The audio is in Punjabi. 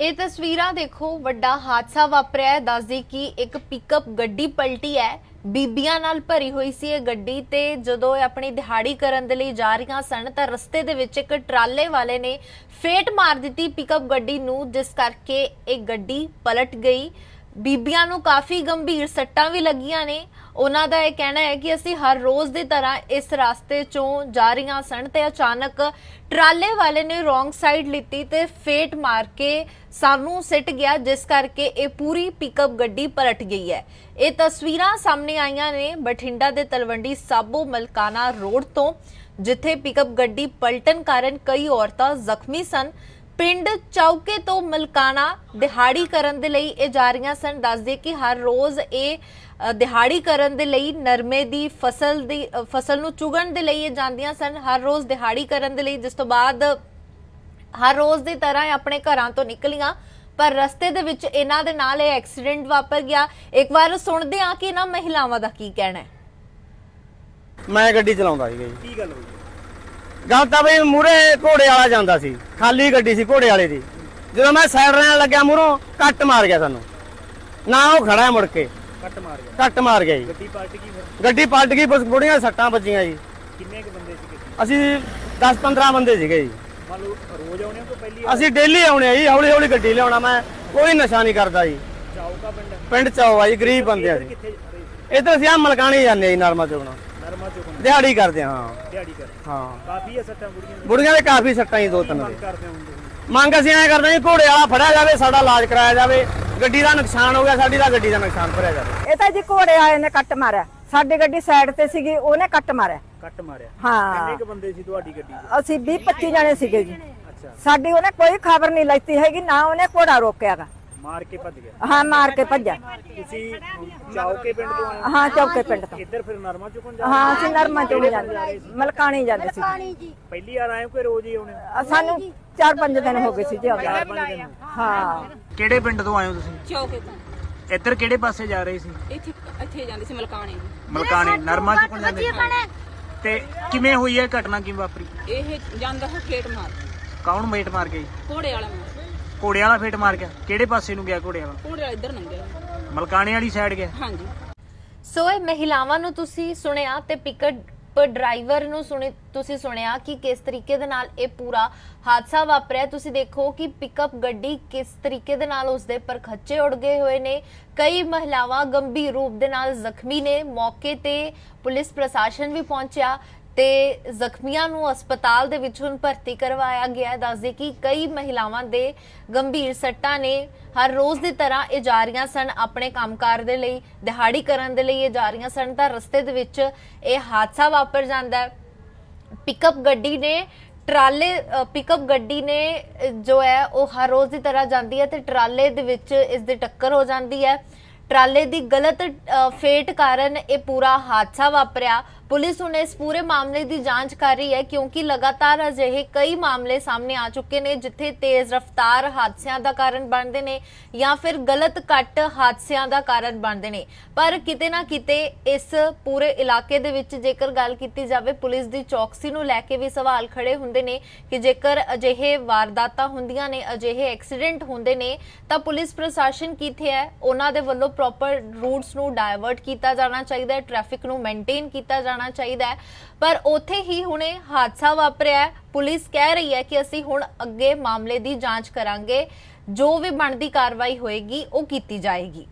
ਇਹ ਤਸਵੀਰਾਂ ਦੇਖੋ, ਵੱਡਾ ਹਾਦਸਾ ਵਾਪਰਿਆ ਹੈ। ਦੱਸਦੀ ਕਿ ਇੱਕ ਪਿਕਅਪ ਗੱਡੀ ਪਲਟੀ ਹੈ। ਬੀਬੀਆਂ ਨਾਲ ਭਰੀ ਹੋਈ ਸੀ ਇਹ ਗੱਡੀ ਤੇ ਜਦੋਂ ਇਹ ਆਪਣੀ ਦਿਹਾੜੀ ਕਰਨ ਦੇ ਲਈ ਜਾ ਰਹੀਆਂ ਸਨ ਤਾਂ ਰਸਤੇ ਦੇ ਵਿੱਚ ਇੱਕ ਟਰਾਲੇ ਵਾਲੇ ਨੇ ਫੇਟ ਮਾਰ ਦਿੱਤੀ ਪਿਕਅਪ ਗੱਡੀ ਨੂੰ, ਜਿਸ ਕਰਕੇ ਇਹ ਗੱਡੀ ਪਲਟ ਗਈ। ਬੀਬੀਆਂ ਨੂੰ ਕਾਫੀ ਗੰਭੀਰ ਸੱਟਾਂ ਵੀ ਲੱਗੀਆਂ ਨੇ। ਉਹਨਾਂ ਦਾ ਇਹ ਕਹਿਣਾ ਹੈ ਕਿ ਅਸੀਂ ਹਰ ਰੋਜ਼ ਦੀ ਤਰ੍ਹਾਂ ਇਸ ਰਸਤੇ ਚੋਂ ਜਾ ਰਹੀਆਂ ਸਨ ਤੇ ਅਚਾਨਕ ਟਰਾਲੇ ਵਾਲੇ ਨੇ ਰੋਂਗ ਸਾਈਡ ਲਿੱਤੀ ਤੇ ਫੇਟ ਮਾਰ ਕੇ ਸਾਨੂੰ ਸਿੱਟ ਗਿਆ, ਜਿਸ ਕਰਕੇ ਇਹ ਪੂਰੀ ਪਿਕਅਪ ਗੱਡੀ ਪਲਟ ਗਈ ਹੈ। ਇਹ ਤਸਵੀਰਾਂ ਸਾਹਮਣੇ ਆਈਆਂ ਨੇ ਬਠਿੰਡਾ ਦੇ ਤਲਵੰਡੀ ਸਾਬੋ ਮਲਕਾਨਾ ਰੋਡ ਤੋਂ, ਜਿੱਥੇ ਪਿਕਅਪ ਗੱਡੀ ਪਲਟਣ ਕਾਰਨ ਕਈ ਔਰਤਾਂ ਜ਼ਖਮੀ ਸਨ। ਪਿੰਡ ਚੌਕੇ ਤੋਂ ਮਲਕਾਣਾ ਦਿਹਾੜੀ ਕਰਨ ਦੇ ਲਈ ਇਹ ਜਾ ਰਹੀਆਂ ਸਨ। ਦੱਸਦੇ ਕਿ ਹਰ ਰੋਜ਼ ਇਹ ਦਿਹਾੜੀ ਕਰਨ ਦੇ ਲਈ ਨਰਮੇ ਦੀ ਫਸਲ ਦੀ ਫਸਲ ਨੂੰ ਚੁਗਣ ਦੇ ਲਈ ਇਹ ਜਾਂਦੀਆਂ ਸਨ। ਹਰ ਰੋਜ਼ ਦਿਹਾੜੀ ਕਰਨ ਦੇ ਲਈ ਜਿਸ ਤੋਂ ਬਾਅਦ ਹਰ ਰੋਜ਼ ਦੀ ਤਰ੍ਹਾਂ ਇਹ ਆਪਣੇ ਘਰਾਂ ਤੋਂ ਨਿਕਲੀਆਂ। ਪਰ ਰਸਤੇ ਦੇ ਵਿੱਚ ਇਹਨਾਂ ਦੇ ਨਾਲ ਇਹ ਐਕਸੀਡੈਂਟ ਵਾਪਰ ਗਿਆ। ਇੱਕ ਵਾਰ ਸੁਣਦੇ ਹਾਂ ਕਿ ਇਹਨਾਂ ਮਹਿਲਾਵਾਂ ਦਾ ਕੀ ਕਹਿਣਾ ਹੈ। ਮੈਂ ਗੱਡੀ ਚਲਾਉਂਦਾ ਸੀਗਾ ਜੀ। ਕੀ ਗੱਲ ਹੋਈ ਗੱਲ ਤਾਂ ਬਈ ਮੂਰੇ ਘੋੜੇ ਵਾਲਾ ਜਾਂਦਾ ਸੀ ਖਾਲੀ ਗੱਡੀ ਸੀ ਘੋੜੇ ਵਾਲੇ ਦੀ। ਜਦੋਂ ਮੈਂ ਸਾਈਡ ਰਹਿਣ ਲੱਗਿਆ ਮੂਹਰੋਂ ਕੱਟ ਮਾਰ ਗਿਆ ਸਾਨੂੰ। ਨਾ ਉਹ ਖੜਾ ਹੈ ਮੁੜ ਕੇ। ਕੱਟ ਮਾਰ ਗਿਆ। ਕੱਟ ਮਾਰ ਗਿਆ ਜੀ। ਗੱਡੀ ਪਲਟ ਗਈ ਫਿਰ? ਗੱਡੀ ਪਲਟ ਗਈ ਬਸ ਬੁੜੀਆਂ ਸੱਟਾਂ ਵੱਜੀਆਂ ਜੀ। ਕਿੰਨੇ ਕੁ ਬੰਦੇ ਸੀਗੇ? ਅਸੀਂ 10-15 ਬੰਦੇ ਸੀਗੇ ਜੀ। ਮੰਨ ਲਓ ਰੋਜ਼ ਆਉਣੇ ਹੋ ਕਿ ਪਹਿਲੀ ਅਸੀਂ ਡੇਲੀ ਆਉਣੇ ਆ ਜੀ ਹੌਲੀ ਹੌਲੀ ਗੱਡੀ ਲਿਆਉਣਾ ਮੈਂ ਕੋਈ ਨਸ਼ਾ ਨਹੀਂ ਕਰਦਾ ਜੀ। ਚਾਉਕਾ ਪਿੰਡ? ਪਿੰਡ ਆ ਜੀ ਗਰੀਬ ਬੰਦੇ ਆ ਜੀ? ਇੱਧਰ ਅਸੀਂ ਆ ਮਲਕਾਣੀ ਜਾਂਦੇ ਜੀ ਨਰਮਾ ਚੋਣਾ ਨਰਮਾ ਦਿਹਾੜੀ ਕਰਦੇ ਹਾਂ ਦਿਹਾੜੀ ਕਰ ਹਾਂ। ਕਾਫੀ ਹੈ ਸੱਟਾਂ ਬੁੜੀਆਂ ਦੀਆਂ। ਬੁੜੀਆਂ ਦੇ ਕਾਫੀ ਸੱਟਾਂ ਜੀ ਦੋ ਤਿੰਨ ਮੰਗ ਦੇ। ਕਰਦੇ ਹੁੰਦੇ ਸੀ ਮੰਗ ਅਸੀਂ ਐ ਕਰਦੇ ਹਾਂ ਜੀ ਘੋੜੇ ਵਾਲਾ ਫੜਿਆ ਜਾਵੇ ਸਾਡਾ ਇਲਾਜ ਕਰਾਇਆ ਜਾਵੇ। ਗੱਡੀ ਦਾ ਨੁਕਸਾਨ ਹੋ ਗਿਆ ਸਾਡੀ ਦਾ ਗੱਡੀ ਦਾ ਨੁਕਸਾਨ ਭਰਿਆ ਜਾਵੇ। ਇਹ ਤਾਂ ਜੀ ਘੋੜੇ ਆਏ ਨੇ ਕੱਟ ਮਾਰਿਆ। ਸਾਡੀ ਗੱਡੀ ਸਾਈਡ ਤੇ ਸੀਗੀ ਉਹਨੇ ਕੱਟ ਮਾਰਿਆ। ਕੱਟ ਮਾਰਿਆ। ਹਾਂ। ਕਿੰਨੇ ਕੁ ਬੰਦੇ ਸੀ ਤੁਹਾਡੀ ਗੱਡੀ 'ਚ ਅਸੀਂ 20 25 ਜਣੇ ਸੀਗੇ ਜੀ। ਅੱਛਾ। ਸਾਡੀ ਉਹਨੇ ਕੋਈ ਖਬਰ ਨਹੀਂ ਲੈਤੀ ਹੈਗੀ ਨਾ ਉਹਨੇ ਘੋੜਾ ਰੋਕਿਆਗਾ। ਮਾਰ ਕੇ ਭੱਜ ਗਿਆ ਹਾਂ ਮਾਰ ਕੇ ਭੱਜਿਆ ਤੁਸੀਂ ਚਾਉਕੇ ਪਿੰਡ ਤੋਂ ਆਏ ਹਾਂ? ਚੌਕੇ ਪਿੰਡ ਤੋਂ? ਇੱਧਰ ਫਿਰ ਨਰਮਾ ਚੁਕਣ ਜਾ ਹਾਂ ਅਸੀਂ ਨਰਮਾ ਚੋਂ ਜਾਂਦੇ ਮਲਕਾਣੀ ਜਾਂਦੇ ਸੀ। ਪਹਿਲੀ ਵਾਰ ਆਏ ਹੋ ਕਿ ਰੋਜ਼ ਹੀ ਆਉਣੇ ਹੋ? ਅ, ਸਾਨੂੰ 4-5 ਦਿਨ ਹੋ ਗਏ ਸੀ ਜੀ ਆਉਂਦੇ। ਚਾਰ ਪੰਜ ਦਿਨ ਹਾਂ ਕਿਹੜੇ ਪਿੰਡ ਤੋਂ ਆਏ ਹੋ ਤੁਸੀਂ? ਚੌਕੇ ਤੋਂ। ਇੱਧਰ ਕਿਹੜੇ ਪਾਸੇ ਜਾ ਰਹੇ ਸੀ? ਇੱਥੇ ਇੱਥੇ ਜਾਂਦੇ ਸੀ ਮਲਕਾਣੇ ਮਲਕਾਣੇ ਨਰਮਾ ਚੁਕਣ ਜਾਂਦੇ ਸੀ। ਤੇ ਕਿਵੇਂ ਹੋਈ ਹੈ ਘਟਨਾ? ਕਿਵੇਂ ਵਾਪਰੀ? ਇਹ ਜਾਂਦਾ ਹੈ ਫੇਟ ਮਾਰ ਕੌਣ ਮੇਟ ਮਾਰ ਗਿਆ ਜੀ ਘੋੜੇ ਵਾਲਾ ਮਾਰ ਘੋੜੇ ਵਾਲਾ ਫੇਟ ਮਾਰ ਗਿਆ। ਕਿਹੜੇ ਪਾਸੇ ਨੂੰ ਗਿਆ ਘੋੜੇ ਵਾਲਾ? ਘੋੜੇ ਵਾਲਾ ਇੱਧਰ ਲੰਘਿਆ। ਮਲਕਾਣੇ ਵਾਲੀ ਸਾਈਡ ਗਿਆ। ਹਾਂਜੀ। ਸੋ ਇਹ ਮਹਿਲਾਵਾਂ ਨੂੰ ਤੁਸੀਂ ਸੁਣਿਆ ਤੇ ਪਿਕਅਪ ਡਰਾਈਵਰ ਨੂੰ ਸੁਣੇ ਤੁਸੀਂ ਸੁਣਿਆ ਕਿ ਕਿਸ ਤਰੀਕੇ ਦੇ ਨਾਲ ਇਹ ਪੂਰਾ ਹਾਦਸਾ ਵਾਪਰਿਆ। ਤੁਸੀਂ ਦੇਖੋ ਕਿ ਪਿਕਅਪ ਗੱਡੀ ਕਿਸ ਤਰੀਕੇ ਦੇ ਨਾਲ ਉਸਦੇ ਪਰਖੱਚੇ ਉੜ ਗਏ ਹੋਏ ਨੇ। ਕਈ ਮਹਿਲਾਵਾਂ ਗੰਭੀਰ ਰੂਪ ਦੇ ਨਾਲ ਜ਼ਖਮੀ ਨੇ। ਮੌਕੇ ਤੇ ਪੁਲਿਸ ਪ੍ਰਸ਼ਾਸਨ ਵੀ ਪਹੁੰਚਿਆ। ਤੇ ਜ਼ਖਮੀਆਂ ਨੂੰ ਹਸਪਤਾਲ ਦੇ ਵਿੱਚ ਹੁਣ ਭਰਤੀ ਕਰਵਾਇਆ ਗਿਆ ਦੱਸਦੇ ਕਿ ਕਈ ਮਹਿਲਾਵਾਂ ਦੇ ਗੰਭੀਰ ਸੱਟਾਂ ਨੇ ਹਰ ਰੋਜ਼ ਦੀ ਤਰ੍ਹਾਂ ਇਹ ਜਾ ਰਹੀਆਂ ਸਨ ਆਪਣੇ ਕੰਮਕਾਰ ਦੇ ਲਈ ਦਿਹਾੜੀ ਕਰਨ ਦੇ ਲਈ ਇਹ ਜਾ ਰਹੀਆਂ ਸਨ ਤਾਂ ਰਸਤੇ ਦੇ ਵਿੱਚ ਇਹ ਹਾਦਸਾ ਵਾਪਰ ਜਾਂਦਾ ਹੈ। ਪਿਕਅਪ ਗੱਡੀ ਨੇ ਟਰਾਲੇ ਅ, ਪਿਕਅਪ ਗੱਡੀ ਨੇ ਜੋ ਹੈ ਉਹ ਹਰ ਰੋਜ਼ ਦੀ ਤਰ੍ਹਾਂ ਜਾਂਦੀ ਹੈ ਤੇ ਟਰਾਲੇ ਦੇ ਵਿੱਚ ਇਸ ਦੀ ਟੱਕਰ ਹੋ ਜਾਂਦੀ ਹੈ। ਟਰਾਲੇ ਦੀ ਗਲਤ ਅ, ਫੇਟ ਕਾਰਨ ਇਹ ਪੂਰਾ ਹਾਦਸਾ ਵਾਪਰਿਆ। ਪੁਲਿਸ ਹੁਣ ਇਸ ਪੂਰੇ ਮਾਮਲੇ ਦੀ ਜਾਂਚ ਕਰ ਰਹੀ ਹੈ, ਕਿਉਂਕਿ ਲਗਾਤਾਰ ਅਜਿਹੇ ਕਈ ਮਾਮਲੇ ਸਾਹਮਣੇ ਆ ਚੁੱਕੇ ਨੇ, ਜਿੱਥੇ ਤੇਜ਼ ਰਫ਼ਤਾਰ ਹਾਦਸਿਆਂ ਦਾ ਕਾਰਨ ਬਣਦੇ ਨੇ ਜਾਂ ਫਿਰ ਗਲਤ ਕੱਟ ਹਾਦਸਿਆਂ ਦਾ ਕਾਰਨ ਬਣਦੇ ਨੇ। ਪਰ ਕਿਤੇ ਨਾ ਕਿਤੇ ਇਸ ਪੂਰੇ ਇਲਾਕੇ ਦੇ ਵਿੱਚ ਜੇਕਰ ਗੱਲ ਕੀਤੀ ਜਾਵੇ, ਪੁਲਿਸ ਦੀ ਚੌਕਸੀ ਨੂੰ ਲੈ ਕੇ ਵੀ ਸਵਾਲ ਖੜੇ ਹੁੰਦੇ ਨੇ ਕਿ ਜੇਕਰ ਅਜਿਹੇ ਵਾਰਦਾਤਾਂ ਹੁੰਦੀਆਂ ਨੇ, ਅਜਿਹੇ ਐਕਸੀਡੈਂਟ ਹੁੰਦੇ ਨੇ, ਤਾਂ ਪੁਲਿਸ ਪ੍ਰਸ਼ਾਸਨ ਕਿੱਥੇ ਹੈ? ਉਹਨਾਂ ਦੇ ਵੱਲੋਂ ਪ੍ਰੋਪਰ ਰੂਟਸ ਨੂੰ ਡਾਇਵਰਟ ਕੀਤਾ ਜਾਣਾ ਚਾਹੀਦਾ ਹੈ ਟ੍ਰੈਫਿਕ ਨੂੰ ਮੇਨਟੇਨ ਕੀਤਾ ਜਾਣਾ ਚਾਹੀਦਾ ਹੈ। ਪਰ ਉੱਥੇ ਹੀ ਹੁਣੇ ਹਾਦਸਾ ਵਾਪਰਿਆ ਪੁਲਿਸ ਕਹਿ ਰਹੀ ਹੈ ਕਿ ਅਸੀਂ ਹੁਣ ਅੱਗੇ ਮਾਮਲੇ ਦੀ ਜਾਂਚ ਕਰਾਂਗੇ। ਜੋ ਵੀ ਬਣਦੀ ਕਾਰਵਾਈ ਹੋਏਗੀ, ਉਹ ਕੀਤੀ ਜਾਏਗੀ।